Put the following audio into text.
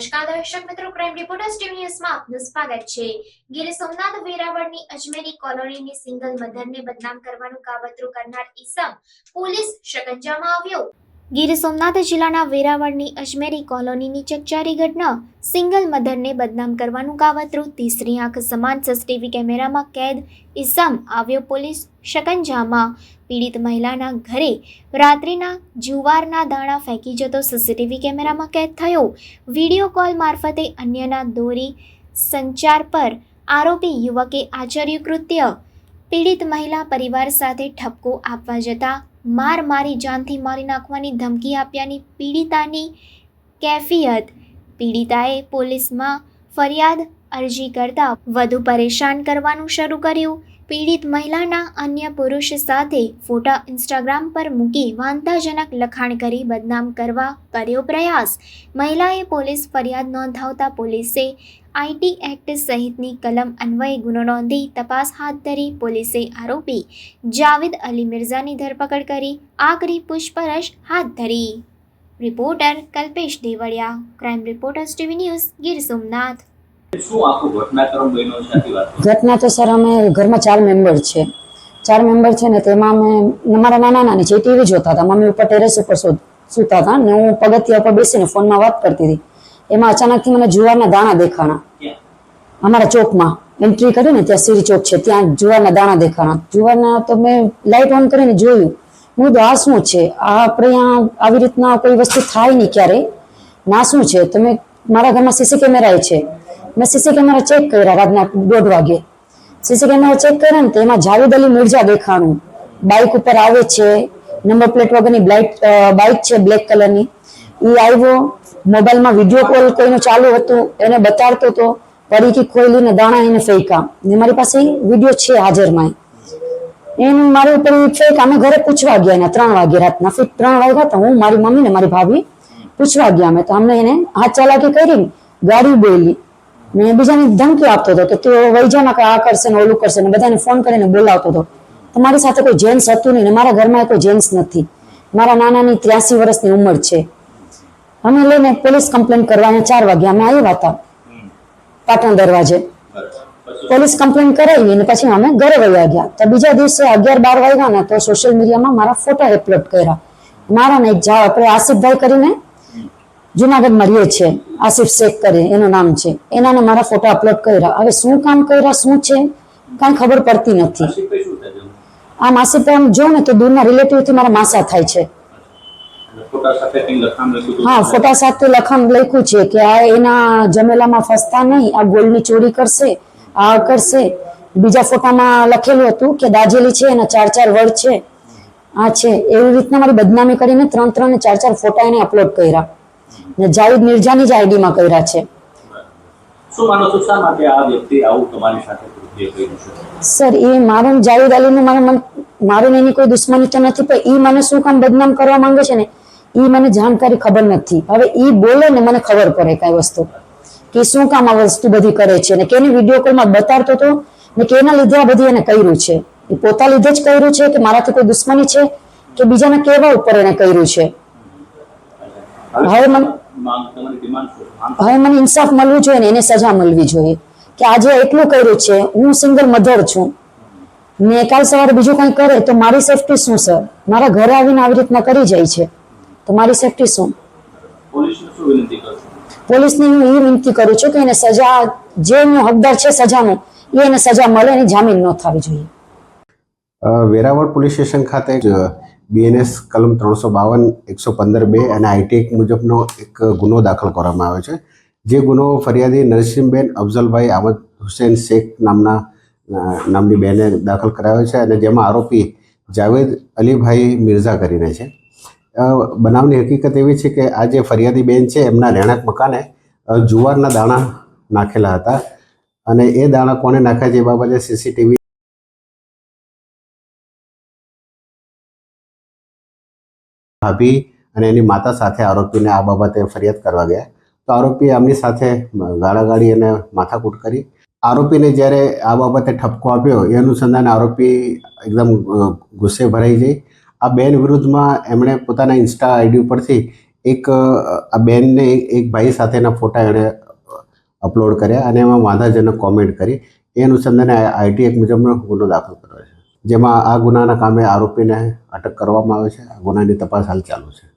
નમસ્કાર દર્શક મિત્રો ક્રાઇમ રિપોર્ટર્સ ટીવી ન્યૂઝમાં આપનું સ્વાગત છે. ગીર સોમનાથ વેરાવળની અજમેરી કોલોનીની સિંગલ મધરને બદનામ કરવાનું કાવતરું કરનાર ઈસમ પોલીસ શકંજામાં આવ્યો. ગીર સોમનાથ જિલ્લાના વેરાવળની અજમેરી કોલોનીની ચકચારી ઘટના સિંગલ મધરને બદનામ કરવાનું કાવતરું. તીસરી આંખ સમાન સીસીટીવી કેમેરામાં કેદ ઈસમ આવ્યો પોલીસ શકંજામાં. પીડિત મહિલાના ઘરે રાત્રિના જુવારના દાણા ફેંકી જતો સીસીટીવી કેમેરામાં કેદ થયો. વીડિયો કોલ મારફતે અન્યના દોરી સંચાર પર આરોપી યુવકે આચર્યું કૃત્ય. પીડિત મહિલા પરિવાર સાથે ઠપકો આપવા જતા માર મારી જાનથી મારી નાખવાની ધમકી આપ્યાની પીડિતાની કેફિયત. પીડિતાએ પોલીસમાં ફરિયાદ અરજી કરતાં વધુ પરેશાન કરવાનું શરૂ કર્યું. પીડિત મહિલાના અન્ય પુરુષ સાથે ફોટા ઇન્સ્ટાગ્રામ પર મૂકી વાંધાજનક લખાણ કરી બદનામ કરવા કર્યો પ્રયાસ. મહિલાએ પોલીસ ફરિયાદ નોંધાવતા પોલીસે આઈટી એક્ટ સહિતની કલમ અન્વયે ગુનો નોંધી તપાસ હાથ ધરી પોલીસે આરોપી જાવેદ અલી મિર્ઝાની ધરપકડ કરી આકરી પૂછપરછ હાથ ધરી. Reporter Kalpesh Devaliya. Crime reporters TV news Gir Somnath. ઘટના તો સર અમે ઘરમાં ચાર મેમ્બર છે. ચાર મેમ્બર છે ને તેમાં અમે અમારા નાના નાની છે ટીવી જોતા હતા. મમ્મી ઉપર ટેરેસ ઉપર સૂતા હતા ને હું પગથિયા ઉપર બેસીને ફોનમાં વાત કરતી હતી. એમાં અચાનકથી મને જુવારના દાણા દેખાણા. અમારા ચોકમાં. એન્ટ્રી કરી ને ત્યાં સીરી ચોક છે ત્યાં જુવારના દાણા દેખાણા. જુવારના તો મેં લાઇટ ઓન કરીને જોયું. હું તો આ શું છે? આ આપણે આવી રીતના કોઈ વસ્તુ થાય નહીં ક્યારે ના શું છે? તમે મારા ઘરમાં સીસી કેમેરા છે. મેં સીસી કેમેરા ચેક કર્યા રાતના દોઢ વાગે. સીસી કેમેરા ચેક કર્યા ને તેમાં જાવેદ અલી મિર્ઝા દેખાણું. બાઇક ઉપર આવે છે નંબર પ્લેટ વગરની બ્લાઇટ બાઇક છે બ્લેક કલરની એ આવ્યો મોબાઈલમાં વીડિયો કોલ કોઈનું ચાલુ હતું એને બતાડતો હતો પડીકી ખોલીને દાણા એને ફેંકા ને મારી પાસે વીડિયો છે હાજરમાં. એમ મારી ઉપર છે કે અમે ઘરે પૂછવા ગયા એના ત્રણ વાગે રાતના. ફિટ ત્રણ વાગ્યા તો હું, મારી મમ્મી ને મારી ભાભી પૂછવા ગયા. અમે તો અમને એને હાથ ચાલાકી કરી ગાડી બોલી. ને બીજાને ધમકી આપતો હતો કે તું વૈજામાં કે આ કરશે ને ઓલું કરશે ને બધાને ફોન કરીને બોલાવતો હતો. તો મારી સાથે કોઈ જેન્ટ્સ હતું નહીં ને મારા ઘરમાં કોઈ જેન્ટ્સ નથી. મારા નાનાની ત્ર્યાસી વર્ષની ઉંમર છે. અમે લઈને પોલીસ કમ્પ્લેન કરવા અહીંયા ચાર વાગે અમે આવ્યા હતા. પાટણ દરવાજે. પોલીસ કમ્પ્લેન કરાવી અને પછી અમે ઘરે વયા ગયા. તો બીજા દિવસે અગિયાર બાર વાગ્યા ને તો સોશિયલ મીડિયામાં મારા ફોટા અપલોડ કર્યા. મારા ને એક જા આપણે આસિફભાઈ કરીને જુનાગઢમાં રહીએ છે આસિફ શેખ કરી એનું નામ છે. એનાને મારા ફોટા અપલોડ કર્યા. હવે શું કામ કર્યા શું છે? કાંઈ ખબર પડતી નથી. આ માસી થાય છે? આમ જો ને તો દૂરના રિલેટિવથી મારા માસા થાય છે? હા ફોટા સાથે લખાણ લખ્યું છે કે આ એના જમેલામાં ફસતા નહીં આ ગોલ્ડની ચોરી કરશે આ કરશે. બીજા ફોટામાં લખેલું હતું કે દાજેલી છે એના ચાર ચાર વર્ડ છે. આ છે. એવી રીતના મારી બદનામી કરીને ત્રણ ત્રણ ને ચાર ચાર ફોટા એને અપલોડ કર્યા. ને જાવેદ મિર્જાની જ આઈડીમાં કર્યા છે. શું માનો છો શા માટે આ વ્યક્તિ આવું તમારી સાથે કૃત્ય કર્યું છે? સર એ મારું ને જાવેદ અલીનું મને મન મારું એની કોઈ દુશ્મની તો નથી પણ એ મને શું કામ બદનામ કરવા માંગે છે ને એ મને જાણકારી ખબર નથી. હવે એ બોલે ને મને ખબર પડે કઈ વસ્તુ. કે શું કામ આ વસ્તુ બધી કરે છે ને કેની વીડિયો કોલમાં બતાડતો હતો ને કેના લીધે આ બધી એને કર્યું છે. એ પોતા લીધે જ કર્યું છે કે મારાથી કોઈ દુશ્મની છે? કે બીજાના કેવા ઉપર એને કર્યું છે? હવે મને હવે મને ઇન્સાફ મળવું જોઈએ ને એને સજા મળવી જોઈએ. કે આજે એટલું કર્યું છે હું સિંગલ મધર છું. ને કાલ સવારે બીજું કંઈ કરે તો મારી સેફટી શું સર મારા ઘરે આવીને આવી રીતના કરી જાય છે. તો મારી સેફટી શું? પોલીસને હું એ વિનંતી કરું છું કે એને સજા જે એનો હકદાર છે સજાનો એ એને સજા મળે એની જામીન ન થવી જોઈએ. વેરાવળ પોલીસ સ્ટેશન ખાતે જ બીએનએસ કલમ ત્રણસો બાવન, એકસો પંદર બે અને આઈટી મુજબનો એક ગુનો દાખલ કરવામાં આવ્યો છે. જે ગુનો ફરિયાદી નરસિંહબેન અફઝલભાઈ આમદ હુસેન શેખ નામના નામની બેને દાખલ કરાવ્યો છે અને જેમાં આરોપી જાવેદ અલીભાઈ મિર્ઝા કરીને છે. બનાવની હકીકત એવી છે કે આ જે ફરિયાદી બેન છે એમના રહેણાંક મકાને જુવારના દાણા નાખેલા હતા અને એ દાણા કોને નાખ્યા છે એ બાબતે સીસીટીવી ભાભી અને એની માતા સાથે આરોપીને આ બાબતે ફરિયાદ કરવા ગયા. તો આરોપીએ આમની સાથે ગાળાગાળી અને માથાકૂટ કરી. આરોપીને જ્યારે આ બાબતે ઠપકો આપ્યો, એ અનુસંધાને આરોપી એકદમ ગુસ્સે ભરાઈ જઈ. આ બેન વિરુદ્ધમાં એમણે પોતાના ઇન્સ્ટા આઈડી ઉપરથી એક આ બેનને એક- ભાઈ સાથેના ફોટા એણે અપલોડ કર્યા અને એમાં વાંધાજનક કોમેન્ટ કરી. એ અનુસંધાને આઈટી એક મુજબનો ગુનો દાખલ કર્યો. જેમાં આ ગુનાના કામે આરોપીને અટક કરવામાં આવે છે. આ ગુનાની તપાસ હાલ ચાલુ છે.